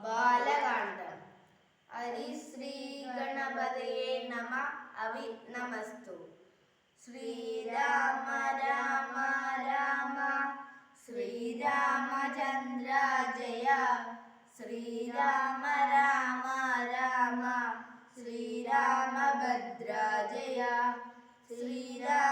ബാലകാന്ഡം ഹരിശ്രീ ഗണപതയെ നമ അവി നമസ്തു. ശ്രീരാമ രാമ രാമ ശ്രീരാമചന്ദ്ര ജയ ശ്രീരാമ രാമ രാമ ശ്രീരാമഭദ്ര ജയ ശ്രീരാമ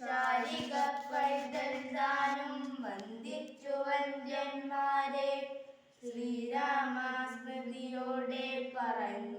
ശാരിക പൈതൽ താനും ശ്രീരാമ സ്മൃതിയോടെ പറഞ്ഞു